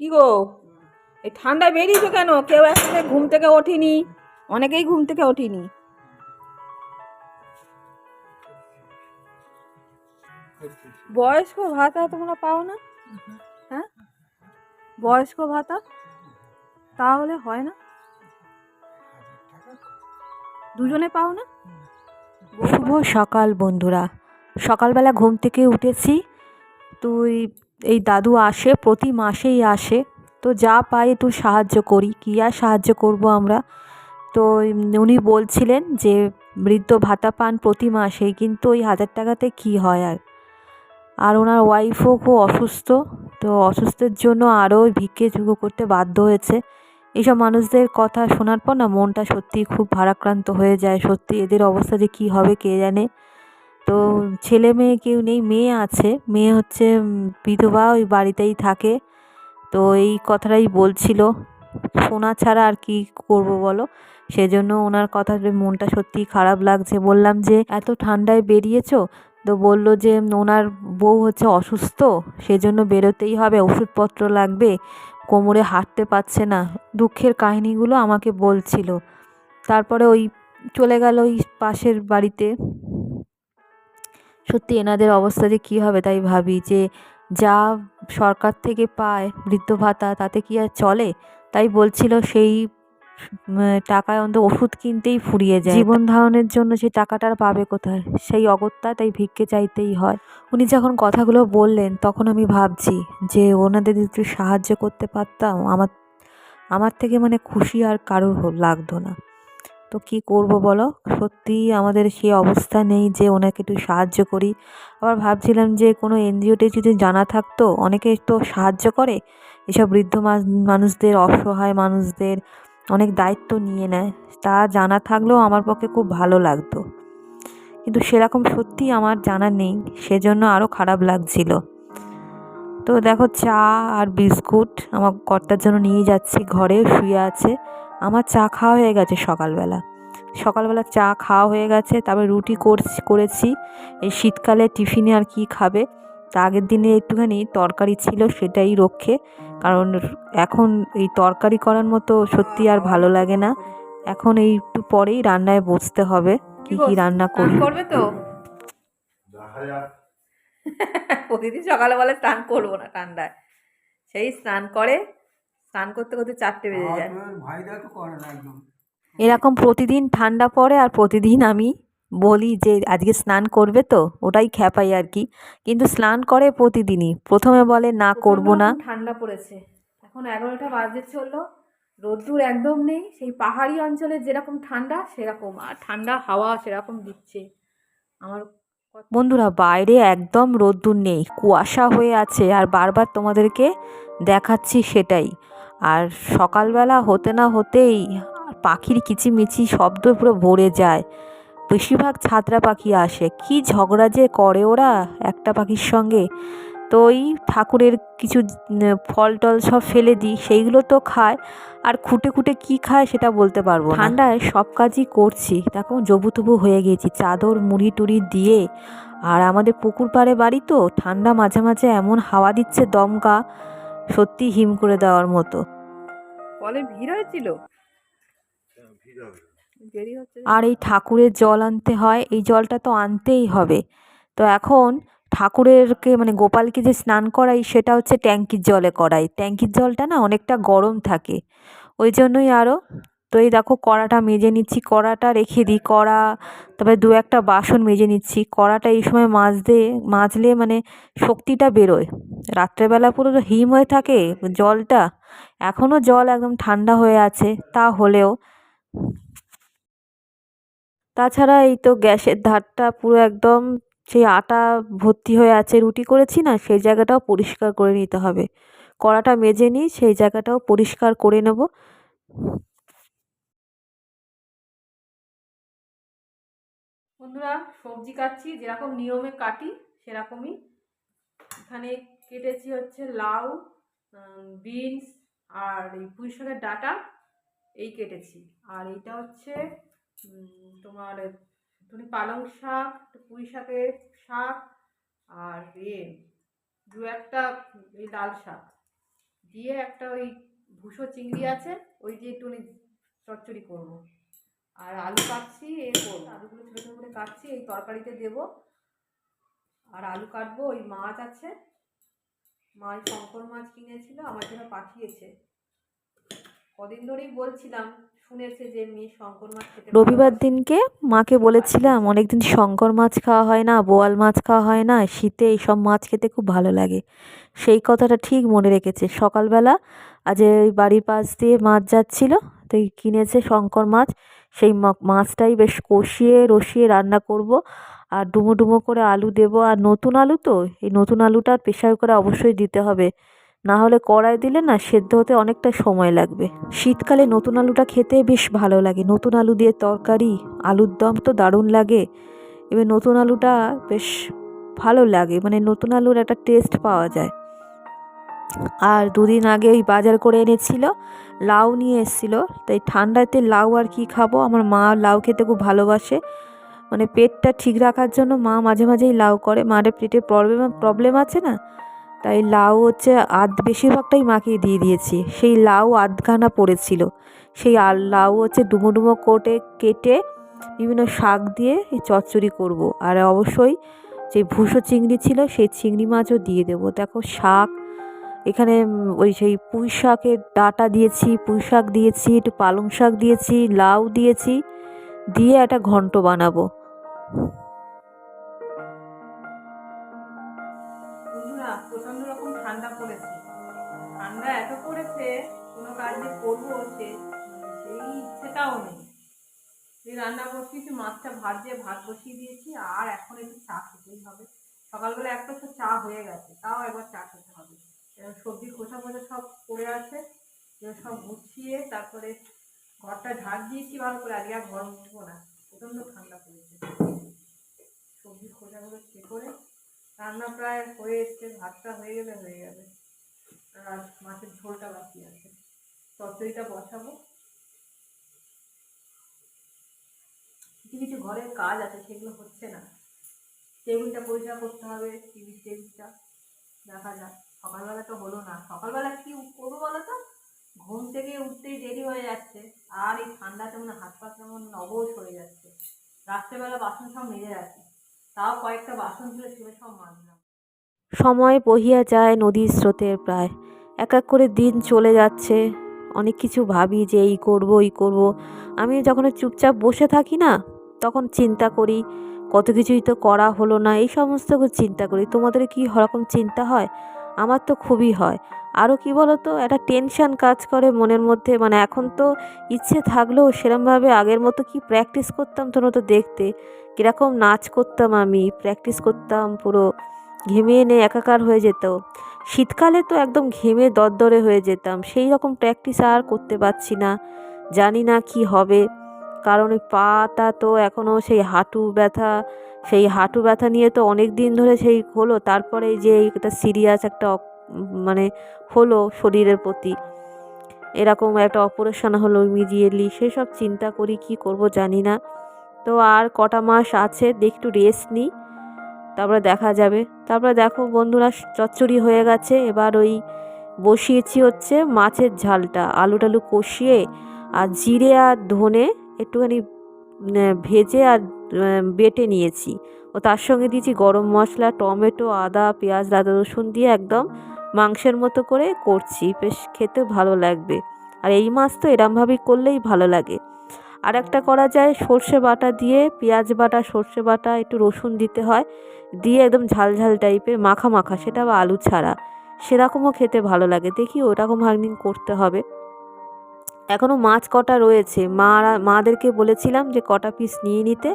কি গো? এই ঠান্ডায় বেরিয়েছো কেন? কেউ একসাথে ঘুম থেকে ওঠেনি। অনেকেই ঘুম থেকে ওঠেনি। বয়স্ক ভাতা তোমরা পাও না? হ্যাঁ? বয়স্ক ভাতা? তাহলে হয় না। দুজনে পাও না? শুভ সকাল বন্ধুরা। সকালবেলা ঘুম থেকে উঠেছি। তুই এই দাদু আসে, প্রতি মাসেই আসে। তো যা পাই একটু সাহায্য করি। কী আর সাহায্য করব আমরা? তো উনি বলছিলেন যে, বৃদ্ধ ভাতা পান প্রতি মাসেই কিন্তু ওই হাজার টাকাতে কী হয় আর? আর ওনার ওয়াইফও খুব অসুস্থ। তো অসুস্থের জন্য আরও ভিক্ষে ঝুঁকো করতে বাধ্য হয়েছে। এইসব মানুষদের কথা শোনার পর না মনটা সত্যিই খুব ভারাক্রান্ত হয়ে যায়। সত্যি এদের অবস্থা যে কী হবে কে জানে? তো ছেলে মেয়ে কেউ নেই, মেয়ে আছে। মেয়ে হচ্ছে বিধবা ওই বাড়িতেই থাকে। তো এই কথাটাই বলছিল। শোনা ছাড়া আর কি করব বলো? সেজন্য ওনার কথা মনটা সত্যিই খারাপ লাগছে। বললাম যে, এত ঠান্ডায় বেরিয়েছো? তো বলল যে, ওনার বউ হচ্ছে অসুস্থ, সেজন্য বেরোতেই হবে। ওষুধপত্র লাগবে, কোমরে হাঁটতে পারছে না। দুঃখের কাহিনীগুলো আমাকে বলছিল। তারপরে ওই চলে গেল ওই পাশের বাড়িতে। সত্যি এনাদের অবস্থা যে কী হবে তাই ভাবি যে যা সরকার থেকে পায় বৃদ্ধ ভাতা তাতে কি আর চলে? তাই বলছিল সেই টাকায় অন্তত ওষুধ কিনতেই ফুরিয়ে যায়। জীবন ধারণের জন্য সেই টাকাটা আর পাবে কোথায়? সেই অগত্যা তাই ভিক্ষে চাইতেই হয়। উনি যখন কথাগুলো বললেন তখন আমি ভাবছি যে ওনাদের যদি একটু সাহায্য করতে পারতাম। আমার আমার থেকে মানে খুশি আর কারোর লাগতো না। তো কি করব বলো? সত্যিই আমাদের সেই অবস্থা নেই যে ওনাকে একটু সাহায্য করি। আবার ভাবছিলাম যে কোনো এনজিওতে যদি জানা থাকতো, অনেকে তো সাহায্য করে। এসব বৃদ্ধ মানুষদের, অসহায় মানুষদের অনেক দায়িত্ব নিয়ে নেয়। তা জানা থাকলেও আমার পক্ষে খুব ভালো লাগতো। কিন্তু সেরকম সত্যি আমার জানা নেই। সেজন্য আরও খারাপ লাগছিল। তো দেখো চা আর বিস্কুট আমার কর্তার জন্য নিয়ে যাচ্ছি, ঘরে শুয়ে আছে। আমার চা খাওয়া হয়ে গেছে সকালবেলা। সকালবেলা চা খাওয়া হয়ে গেছে তারপরে রুটি করছি করেছি। এই শীতকালে টিফিনে আর কি খাবে? তা আগের দিনে একটুখানি তরকারি ছিল সেটাই রক্ষে। কারণ এখন এই তরকারি করার মতো সত্যি আর ভালো লাগে না। এখন এই একটু পরেই রান্নায় বসতে হবে। কি কি রান্না করি করবে? তো? প্রতিদিন সকালে বলে স্নান করব না ঠান্ডায়। সেই স্নান করে স্নান করতে করতে চারটে বেজে যায়। ভাইরা তো করে না একদম। এরকম প্রতিদিন ঠান্ডা পড়ে আর প্রতিদিন আমি বলি যে আজকে স্নান করবে তো ওটাই খ্যাপাই আর কি। কিন্তু স্নান করে প্রতিদিনই। প্রথমে বলে না করব না। ঠান্ডা পড়েছে। এখন এগারোটা বাজে চলল। রোদ্দুর একদম নেই। সেই পাহাড়ি অঞ্চলে যেরকম ঠান্ডা সেরকম। আর ঠান্ডা হাওয়া সেরকম দিচ্ছে। আমার বন্ধুরা বাইরে একদম রোদ্দুর নেই। কুয়াশা হয়ে আছে। আর বারবার তোমাদেরকে দেখাচ্ছি সেটাই। আর সকালবেলা হতে না হতেই পাখির কিচিমিচি শব্দ পুরো ভরে যায়। বেশিরভাগ ছাত্রা পাখি আসে। কি ঝগড়া যে করে ওরা একটা পাখির সঙ্গে। তো ওই ঠাকুরের কিছু ফল টল সব ফেলে দিই, সেইগুলো তো খায়। আর খুঁটে খুঁটে কি খায় সেটা বলতে পারব ঠান্ডায় সব কাজই করছি। দেখো, জবুতবু হয়ে গেছি। চাদর, মুড়ি টুড়ি দিয়ে। আর আমাদের পুকুর পাড়ে বাড়ি তো, ঠান্ডা মাঝে মাঝে এমন হাওয়া দিচ্ছে দমকা। সত্যি হিম করে দেওয়ার মতো। কলে ভিড় হয়েছিল। আর এই ঠাকুরের জল আনতে হয় এই জলটা তো আনতেই হবে। তো এখন ঠাকুরেরকে মানে গোপালকে যে স্নান করাই সেটা হচ্ছে ট্যাঙ্কির জলে করাই। ট্যাঙ্কির জলটা না অনেকটা গরম থাকে। ওই জন্যই আরও তো এই দেখো কড়াটা মেজে নিচ্ছি, কড়াটা রেখে দিই, কড়া, তারপরে দু একটা বাসন মেজে নিচ্ছি, কড়াটা এই সময় মাজতে, মাজলে মানে শক্তিটা বেরোয়। রাত্রেবেলা পুরো তো হিম হয়ে থাকে জলটা এখনও জল একদম ঠান্ডা হয়ে আছে, তা হলেও। তাছাড়া এই তো গ্যাসের ধারটা পুরো একদম সেই আটা ভর্তি হয়ে আছে, রুটি করেছি না, সেই জায়গাটাও পরিষ্কার করে নিতে হবে। কড়াটা মেজে নিই, সেই জায়গাটাও পরিষ্কার করে নেব। বন্ধুরা, সবজি কাটছি, যেরকম নিয়মে কাটি, সেরকমই। এখানে কেটেছি হচ্ছে লাউ বিনস আর এই পুঁই শাকের ডাঁটা, এই কেটেছি। আর এইটা হচ্ছে তোমার তুমি পালং শাক, পুঁই শাকের শাক আর ইয়ে দু একটা এই লাল শাক। দিয়ে একটা ওই ভুসো চিংড়ি আছে, ওই দিয়ে একটু চচ্চড়ি করব। আর আলু কাটছি এ করব আলুগুলো ছোটো ছোটো করে কাটছি, এই তরকারিতে দেবো। আর আলু কাটবো, ওই মাছ আছে। মা ওই শঙ্কর মাছ কিনেছিল আমার জন্য পাঠিয়েছে। কদিন ধরেই বলছিলাম, শুনেছে যে মাছ রবিবার। দিনকে মাকে বলেছিলাম, অনেকদিন শঙ্কর মাছ খাওয়া হয় না, বোয়াল মাছ খাওয়া হয় না, শীতে এইসব মাছ খেতে খুব ভালো লাগে। সেই কথাটা ঠিক মনে রেখেছে। সকালবেলা আজ ওই বাড়ির পাশ দিয়ে মাছ যাচ্ছিল, তো কিনেছে শঙ্কর মাছ। সেই মাছটাই বেশ কষিয়ে রসিয়ে রান্না করব। আর ডুমো ডুমো করে আলু দেবো। আর নতুন আলু তো, এই নতুন আলুটা প্রেশার করে অবশ্যই দিতে হবে। না হলে কড়াই দিলে না সেদ্ধ হতে অনেকটা সময় লাগবে। শীতকালে নতুন আলুটা খেতে বেশ ভালো লাগে। নতুন আলু দিয়ে তরকারি, আলুর দম তো দারুণ লাগে। এবার নতুন আলুটা বেশ ভালো লাগে। মানে নতুন আলুর একটা টেস্ট পাওয়া যায়। আর দুদিন আগে ওই বাজার করে এনেছিল, লাউ নিয়ে এসেছিল। তাই ঠান্ডাতে লাউ আর কি খাব? আমার মা লাউ খেতে খুব ভালোবাসে। মানে পেটটা ঠিক রাখার জন্য মা মাঝে মাঝেই লাউ করে। মার পেটে প্রবলেম প্রবলেম আছে না? তাই লাউ হচ্ছে আধ, বেশিরভাগটাই মাকে দিয়ে দিয়েছি। সেই লাউ আধখানা পড়েছিল। সেই লাউ হচ্ছে ডুমো ডুমো কোটে কেটে বিভিন্ন শাক দিয়ে এই চচ্চড়ি করব। আর অবশ্যই যে ভুসো চিংড়ি ছিল, সেই চিংড়ি মাছও দিয়ে দেবো। দেখো শাক এখানে ওই সেই পুঁই শাকের ডাঁটা দিয়েছি পুঁই শাক দিয়েছি, একটু পালং শাক দিয়েছি, লাউ দিয়েছি, দিয়ে একটা ঘন্ট বানাবো। সকালবেলা একটা তো চা হয়ে গেছে, তাও একবার চা খেতে হবে। সবজির খোসা ফোসা সব পড়ে আছে। সব গুছিয়ে তারপরে ঘরটা ঝাড় দিয়েছি ভালো করে। আজকে আর ঘর মুছবো না। প্রচণ্ড ঠান্ডা পড়েছে। সবজির খোসাগুলো কে করে। রান্না প্রায় হয়ে এসছে। ভাতটা হয়ে গেলে হয়ে যাবে। আর মাছের ঝোলটা বাকি আছে। চচ্চড়িটা বসাবো। কিছু কিছু ঘরের কাজ আছে, সেগুলো হচ্ছে না। টেবিলটা পরিষ্কার করতে হবে। টিভির টেবিলটা। দেখা যাক। সকালবেলা তো হলো না। সকালবেলা কি করব বলো তো? ঘুম থেকে উঠতেই দেরি হয়ে যাচ্ছে। আর এই ঠান্ডাতে মনে হাত পা কেমন অবশ হয়ে যাচ্ছে। রাত্রেবেলা বাসন সব মেজে রাখি। তাও কয়েকটা বাসন ছিল, সেগুলো সব মাজলাম। সময় বহিয়া যায় নদীর স্রোতের প্রায়। এক এক করে দিন চলে যাচ্ছে। অনেক কিছু ভাবি যে এই করব এই করব। আমি যখন চুপচাপ বসে থাকি না, তখন চিন্তা করি, কত কিছুই তো করা হলো না। এই সমস্ত চিন্তা করি। তোমাদের কি রকম চিন্তা হয়? আমার তো খুবই হয়। আরও কি বলো তো একটা টেনশন কাজ করে মনের মধ্যে। মানে এখন তো ইচ্ছে থাকলেও সেরমভাবে আগের মতো কি প্র্যাকটিস করতাম তোমরা তো দেখতে। কীরকম নাচ করতাম আমি প্র্যাকটিস করতাম পুরো ঘেমে এনে একাকার হয়ে যেত। শীতকালে তো একদম ঘেমে দরদরে হয়ে যেতাম। সেই রকম প্র্যাকটিস আর করতে পারছি না। জানি না কি হবে। কারণ ওই পাটা তো এখনও সেই হাঁটু ব্যথা সেই হাঁটু ব্যথা নিয়ে তো অনেক দিন ধরে সেই হলো, তারপরে যে একটা সিরিয়াস একটা মানে হলো শরীরের প্রতি। এরকম একটা অপারেশন হলো ইমিডিয়েটলি সেসব চিন্তা করি কি করব জানি না। তো আর কটা মাস আছে, দেখি একটু রেস্ট নিই, তারপরে দেখা যাবে। তারপরে দেখো বন্ধুরা, চচ্চড়ি হয়ে গেছে, এবার ওই বসিয়েছি হচ্ছে মাছের ঝালটা আলু টালু কষিয়ে আর জিরে আর ধনে একটুখানি ভেজে আর বেটে নিয়েছি। ও তার সঙ্গে দিয়েছি গরম মশলা, টমেটো, আদা, পেঁয়াজ, আদা, রসুন দিয়ে একদম মাংসের মতো করে করছি। বেশ খেতে ভালো লাগবে। আর এই মাছ তো এরমভাবেই করলেই ভালো লাগে। আর একটা করা যায়, সর্ষে বাটা দিয়ে পেঁয়াজ বাটা, সর্ষে বাটা, একটু রসুন দিতে হয়। দিয়ে একদম ঝাল ঝাল টাইপের মাখা মাখা, সেটা আবার আলু ছাড়া। সেরকমও খেতে ভালো লাগে। দেখি ওরকম একদিন করতে হবে। এখনও মাছ কটা রয়েছে। মারা মাদেরকে বলেছিলাম যে কটা পিস নিয়ে নিতে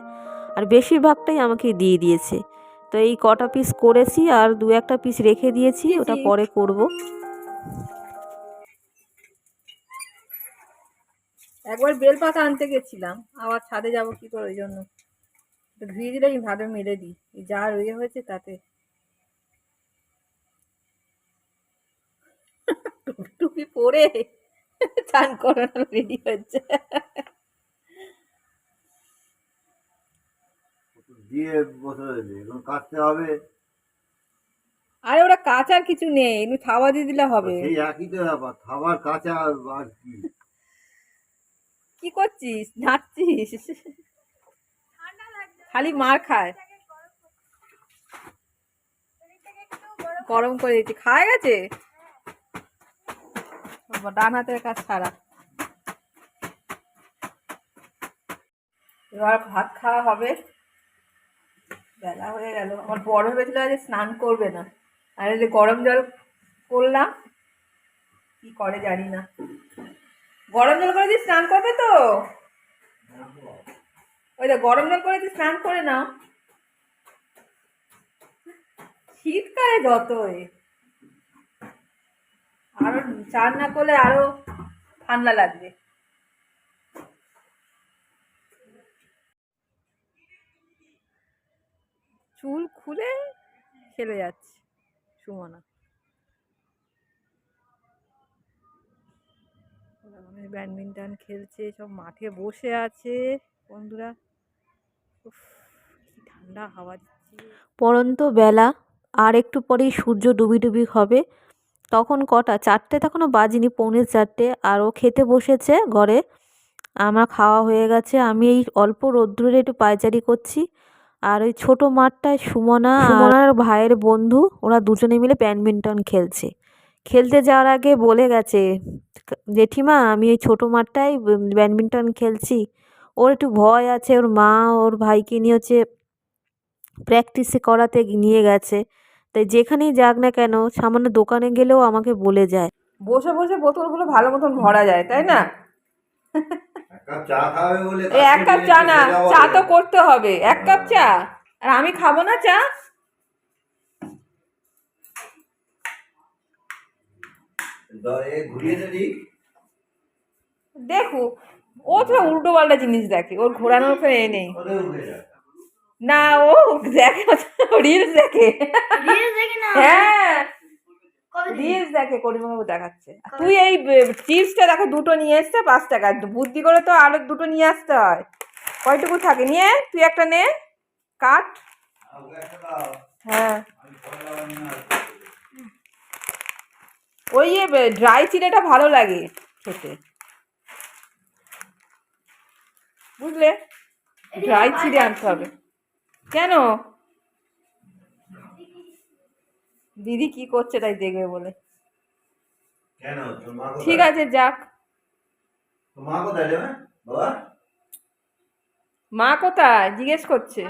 আর বেশিরভাগটাই আমাকে দিয়ে দিয়েছে। তো এই কটা পিস করেছি আর দু একটা পিস রেখে দিয়েছি ওটা পরে করব। একবার বেলপাতা আনতে গেছিলাম আবার ছাদে যাব কি করে ওই জন্য। ধুয়ে দিলে আমি ভাবে মেরে দিই যা রয়ে হয়েছে তাতে। টুপি পরে। চান করানো রেডি হচ্ছে দিয়ে বসে এখন কাটতে হবে। আরে ওরা কাঁচার কিছু নেই খাওয়া দিয়ে দিলে হবে। সেই একই তো ব্যাপার খাবার কাঁচা আর কি। কি করছিস? নাচছিস? খালি মার খায়। গরম করে দিচ্ছি। খায় গেছে? বাবা, ডান হাতের কাজ ছাড়া এবার ভাত খাওয়া হবে। বেলা হয়ে গেল। আমার বড় ভেবেছিল আজ স্নান করবে না। আর যে গরম জল করলাম কি করে জানি না। গরম জল করে দিয়ে স্নান করবে তো? ওই দেখ গরম জল করে দিয়ে স্নান করে নাও। শীতকালে যতই। চান না করলে আরও ঠান্ডা লাগবে। চুল খুলে খেলে যাচ্ছে, সুমনা। ব্যাডমিন্টন খেলছে, সব মাঠে বসে আছে বন্ধুরা। কি ঠান্ডা হাওয়া দিচ্ছে। পরন্ত বেলা, আর একটু পরেই সূর্য ডুবি ডুবি হবে। তখন কটা? চারটে? তখনও বাজিনি পৌনে চারটে। আর ও খেতে বসেছে ঘরে। আমার খাওয়া হয়ে গেছে। আমি এই অল্প রোদ্দুরে একটু পায়চারি করছি। আর ওই ছোট মাঠটায় সুমনা সুমনার ভাইয়ের বন্ধু ওরা দুজনে মিলে ব্যাডমিন্টন খেলছে। খেলতে যাওয়ার আগে বলে গেছে জেঠিমা আমি এই ছোটো মাঠটায় ব্যাডমিন্টন খেলছি। ওর একটু ভয় আছে। ওর মা ওর ভাইকে নিয়ে হচ্ছে প্র্যাকটিসে করাতে নিয়ে গেছে। তাই যেখানেই যাক না কেন সামান্য দোকানে গেলেও আমাকে বলে যায়। বসে বসে বোতলগুলো ভালো মতন ভরা যায় তাই না? এক কাপ চা না চা তো করতে হবে। এক কাপ চা? আর আমি খাব না চা? দেখো ও তো উল্টো পাল্টা জিনিস দেখে ওর ঘোরানোর এ নেই। না ও দেখে রিলস দেখে। হ্যাঁ। রিলস দেখে করিমাবাবু দেখাচ্ছে। তুই এই চিপসটা দেখো দুটো নিয়ে এসছে পাঁচ টাকা। বুদ্ধি করে তো আরও দুটো নিয়ে আসতে হয়। কয়টুকু থাকে? নিয়ে তুই একটা নে। কাট। হ্যাঁ। ওই ড্রাই চিড়েটা ভালো লাগে খেতে। বুঝলে? ড্রাই চিড়ে আনতে হবে। কেন? দিদি কি করছে তাই দেখবে বলে। ঠিক আছে যাক। মা কোথায় জিজ্ঞেস করছে।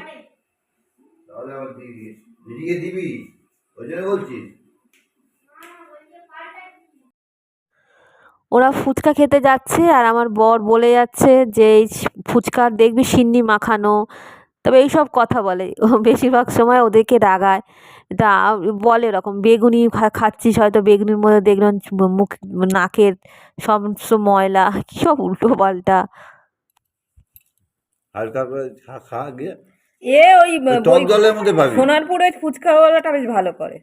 দিবি? ওই জন্য বলছিস ওরা ফুচকা খেতে যাচ্ছে আর আমার বর বলে যাচ্ছে যে এই ফুচকার দেখবি সিন্নি মাখানো। তবে এইসব কথা বলে। ও বেশিরভাগ সময় ওদেরকে রাগায়। তা বলে এরকম বেগুনি খাচ্ছিস হয়তো বেগুনির মধ্যে দেখলাম মুখ নাকের সমস্ত ময়লা কী সব উল্টো পাল্টা। হালকা করে খা খা গিয়ে? এ ওই ওই টক জলের মধ্যে পাবি সোনারপুরের ফুচকাওয়ালাটা বেশ ভালো করে।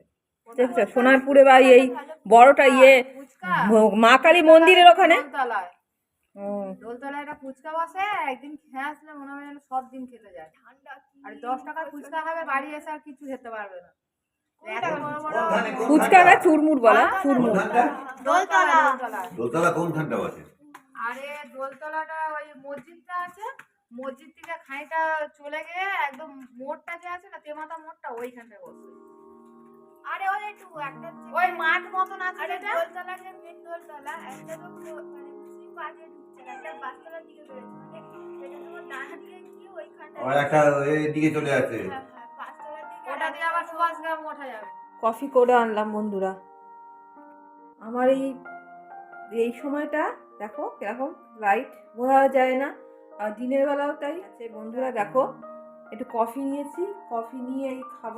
দেখছ? সোনারপুরে বা এই বড়টা ইয়ে মা কালী মন্দিরের ওখানে? দোলতলায়। একটা ফুচকা বসে একদিন খেয়ে আসলে মনে হয় যেন সব দিন খেতে যায়। আর দশ টাকার ফুচকা খাবে বাড়ি এসে আর কিছু খেতে পারবে না। এত বড় বড় কোনখানে, কোনখানটা? ফুচকা না চুরমুর বলা? চুরমুর। কোনখানটা? দোলতলা। কোনখানটা বসে? আরে দোলতলাটা ওই মসজিদটা আছে মসজিদ থেকে খানিকটা চলে গিয়ে একদম মোড়টা যে আছে না তেমাতা মোড়টা ওইখানটায় বসে। আরে ওই একটু একটা ওই মাঠ মতন আছে যেটা? দোলতলা যে মেন দোলতলা একটা তো মানে মুসলিম একটা মানে এদিকে চলে আছে হ্যাঁ, হ্যাঁ, পাঁচতলার দিকে ওটা দিয়ে আবার সুভাষ গ্রাম ওঠা যাবে। কফি করে আনলাম বন্ধুরা। আমার এই এই সময়টা দেখো কীরকম লাইট বোঝা যায় না। আর দিনের বেলাও তাই আছে। বন্ধুরা দেখো একটু কফি নিয়েছি। কফি নিয়ে এই খাব।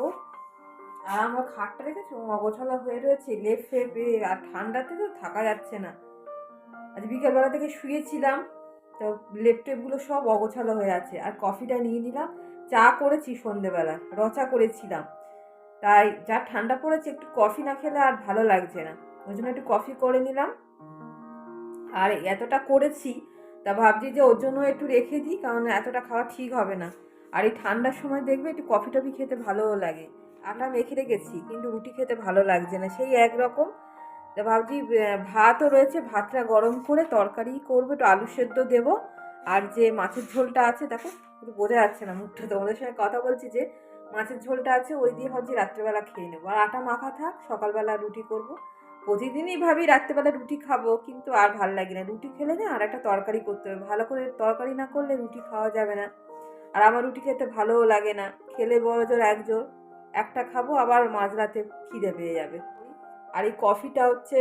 আর আমার খাটটা দেখেছ? অগোছালা হয়ে রয়েছে। লেপ ফেপ আর ঠান্ডাতে তো থাকা যাচ্ছে না। আজ বিকেলবেলা থেকে শুয়েছিলাম, তো লেপ টেপগুলো সব অগোছালো হয়ে আছে। আর কফিটা নিয়ে নিলাম, চা করেছি সন্ধেবেলা, রচা করেছিলাম। তাই যা ঠান্ডা পড়েছে, একটু কফি না খেলে আর ভালো লাগছে না। ওই জন্য একটু কফি করে নিলাম। আর এতটা করেছি, তা ভাবছি যে ওর জন্য একটু রেখে দিই, কারণ এতটা খাওয়া ঠিক হবে না। আর এই ঠান্ডার সময় দেখবে একটু কফি টফি খেতে ভালোও লাগে। আটা মেখে রেখেছি, কিন্তু রুটি খেতে ভালো লাগছে না। সেই একরকম ভাবছি ভাতও রয়েছে, ভাতটা গরম করে তরকারি করব, একটু আলু সেদ্ধ দেবো। আর যে মাছের ঝোলটা আছে, দেখো, একটু বোঝা যাচ্ছে না মুখটা তোমাদের সঙ্গে কথা বলছি যে মাছের ঝোলটা আছে, ওই দিয়ে ভাবছি রাত্রেবেলা খেয়ে নেব। আর আটা মাখা থাক, সকালবেলা রুটি করব। প্রতিদিনই ভাবি রাত্রেবেলা রুটি খাব, কিন্তু আর ভালো লাগে না। রুটি খেলে না আর একটা তরকারি করতে হবে। ভালো করে তরকারি না করলে রুটি খাওয়া যাবে না। আর আমার রুটি খেতে ভালোও লাগে না। খেলে বড় জোর এক জোর একটা খাব, আবার মাঝরাতে খিদে পেয়ে যাবে। আর এই কফিটা হচ্ছে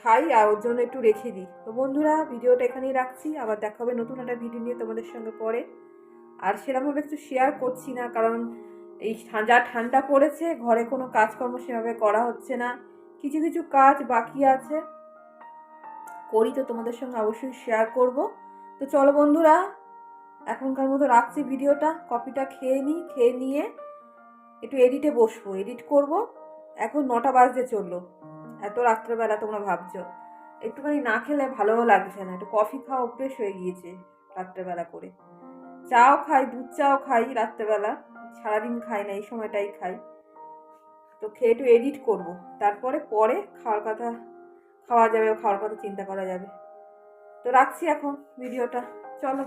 খাই আর ওর জন্য একটু রেখে দিই। তো বন্ধুরা, ভিডিওটা এখানেই রাখছি। আবার দেখা হবে নতুন একটা ভিডিও নিয়ে তোমাদের সঙ্গে পরে। আর সেরকমভাবে একটু শেয়ার করছি না, কারণ এই যা ঠান্ডা পড়েছে, ঘরে কোনো কাজকর্ম সেভাবে করা হচ্ছে না। কিছু কিছু কাজ বাকি আছে। করি তো তোমাদের সঙ্গে অবশ্যই শেয়ার করব। তো চলো বন্ধুরা, এখনকার মতো রাখছি ভিডিওটা কপিটা খেয়ে নিই খেয়ে নিয়ে একটু এডিটে বসবো। এডিট করব। এখন নটা বাজতে চলল। এত রাত্রেবেলা তোমরা ভাবছ। একটুখানি না খেলে ভালোও লাগছে না। একটু কফি খাওয়া অভ্যেস হয়ে গিয়েছে রাত্রেবেলা করে। চাও খাই, দুধ চাও খাই রাত্রেবেলা। সারাদিন খাই না, এই সময়টাই খাই। তো খেয়ে একটু এডিট করব। তারপরে, পরে খাওয়ার কথা, খাওয়া যাবে, খাওয়ার কথা চিন্তা করা যাবে। তো রাখছি এখন ভিডিওটা চলো।